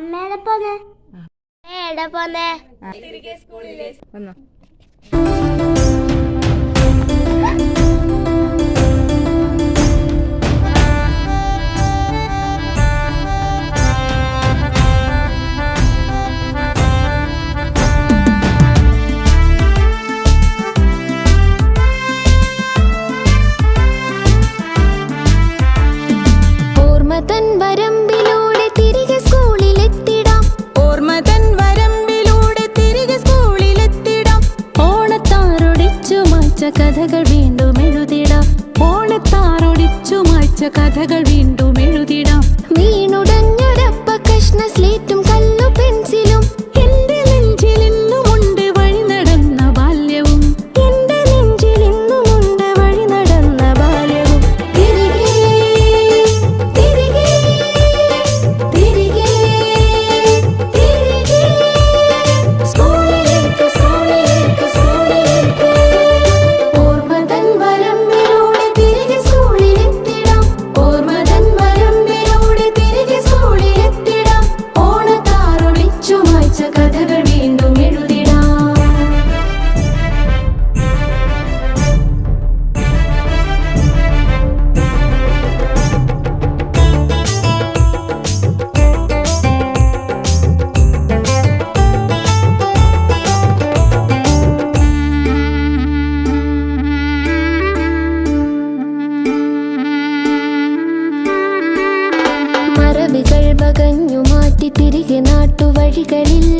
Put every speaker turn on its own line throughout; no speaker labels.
അമ്മേടെ പോന്നെ. എവിടെ പോന്നെ. തിരികെ സ്കൂളിലെ വന്നോ.
കഥകൾ വീണ്ടും എഴുതിടാം. ഓണത്താറൊടിച്ചു മായ്ച്ച കഥകൾ
திரிகை நாட்டு வழிகளில்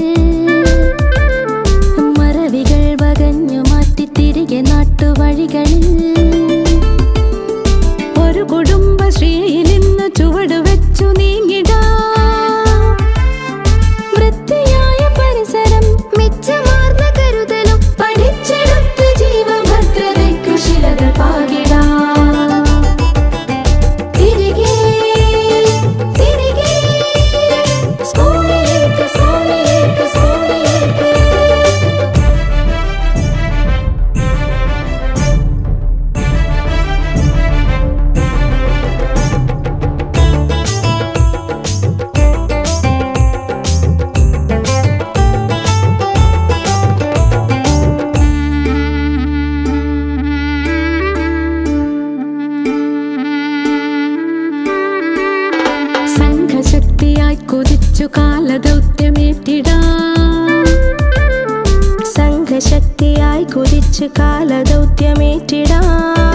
ശക്തിയായി കുതിച്ച് കാലദൗത്യമേറ്റിടാം.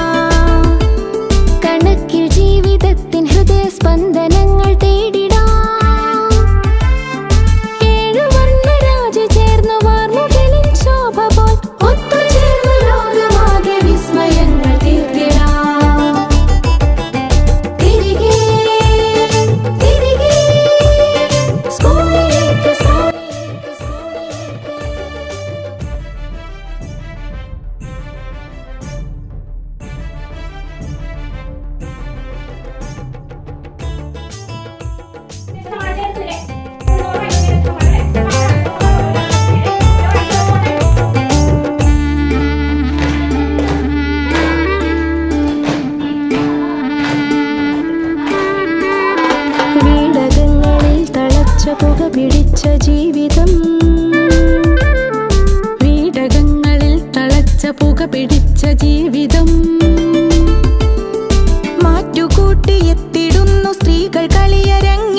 പിടിച്ച ജീവിതം. മാറ്റുകൂട്ടിയെത്തിടുന്നു സ്ത്രീകൾ കളിയരങ്ങ.